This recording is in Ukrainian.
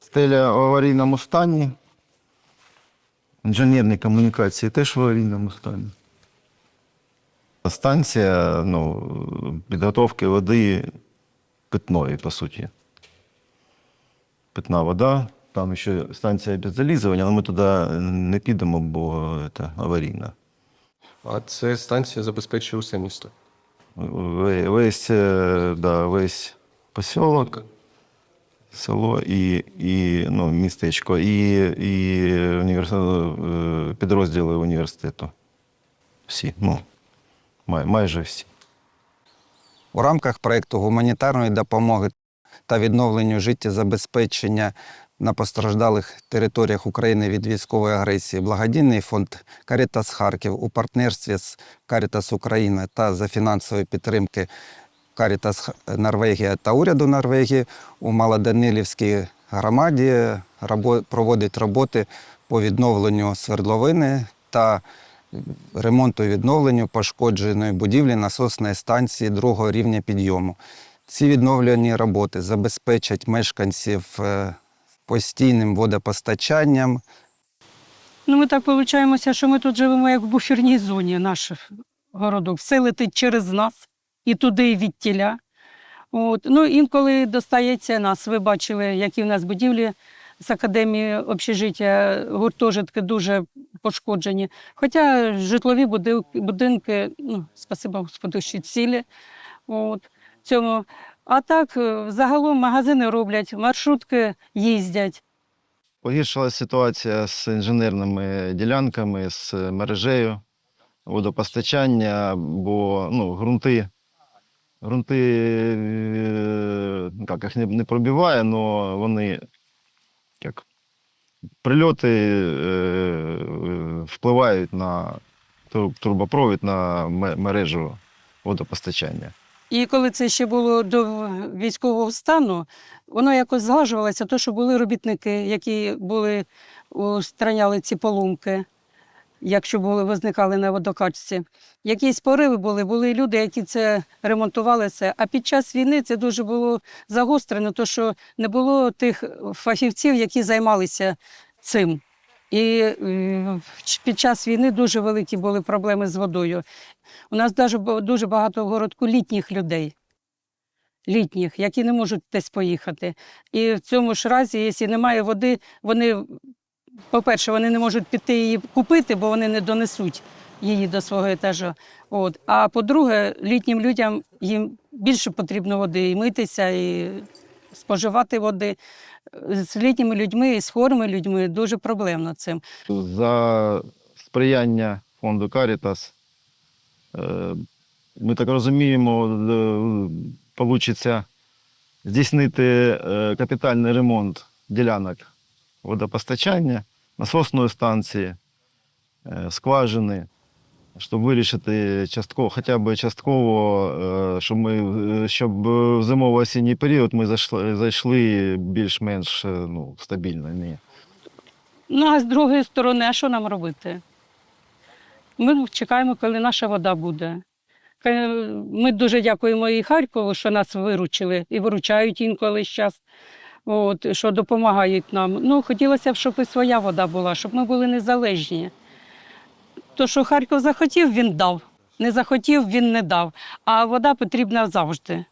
Стеля в аварійному стані. Інженерні комунікації теж в аварійному стані. Станція ну, підготовки води питної, по суті. Питна вода. Там ще станція підзалізування, але ми туди не підемо, бо це аварійна. А це станція забезпечує усе місто. Ве- Весь, е, да, весь посілок, село і, і ну, містечко, і, і універс... е, підрозділи університету. Всі, ну, май, майже всі. У рамках проєкту гуманітарної допомоги та відновленню життєзабезпечення на постраждалих територіях України від військової агресії благодійний фонд Карітас Харків у партнерстві з Карітас Україна та за фінансової підтримки Карітас Норвегія та уряду Норвегії у Малоданилівській громаді проводить роботи по відновленню свердловини та ремонту і відновленню пошкодженої будівлі насосної станції другого рівня підйому. Ці відновлювані роботи забезпечать мешканців е, постійним водопостачанням, Ну, ми так виходить, що ми тут живемо як в буферній зоні наших городок. Все летить через нас і туди, і від тіля. От. Ну, інколи достається нас. Ви бачили, які в нас будівлі з академії общежиття, гуртожитки дуже пошкоджені. Хоча житлові будинки, ну, спасибо Господу, що цілі. От. Цьому. А так, е, загалом магазини роблять, маршрутки їздять. Погіршилася ситуація з інженерними ділянками, з мережею водопостачання, бо ну, ґрунти, ґрунти е, як, їх не, пробиває, але вони як, прильоти е, впливають на тру- трубопровід, на мережу водопостачання. І коли це ще було до військового стану, воно якось зглажувалося, то що були робітники, які були устраняли ці поломки, якщо були, возникали на водокачці. Якісь пориви були, були люди, які це ремонтували це. А під час війни це дуже було загострено, то що не було тих фахівців, які займалися цим. І е, під час війни дуже великі були проблеми з водою. У нас дуже багато в городку літніх людей, літніх, які не можуть десь поїхати. І в цьому ж разі, якщо немає води, вони, по-перше, вони не можуть піти її купити, бо вони не донесуть її до свого етажу. От. А по-друге, літнім людям їм більше потрібно води і митися, і споживати води. З літніми людьми і з хворими людьми дуже проблемно цим. За сприяння фонду Карітас, е, ми так розуміємо, вийде здійснити е, капітальний ремонт ділянок водопостачання, насосної станції, е, скважини, щоб вирішити частково, хоча б частково, е, щоб ми е, щоб в зимово-осінній період ми зайшли, зайшли більш-менш е, ну, стабільно. Ні. Ну, а з другої сторони, а що нам робити? Ми чекаємо, коли наша вода буде. Ми дуже дякуємо і Харкову, що нас виручили, і виручають інколи зараз, що допомагають нам. Ну, хотілося б, щоб і своя вода була, щоб ми були незалежні. То, що Харків захотів, він дав. Не захотів, він не дав. А вода потрібна завжди.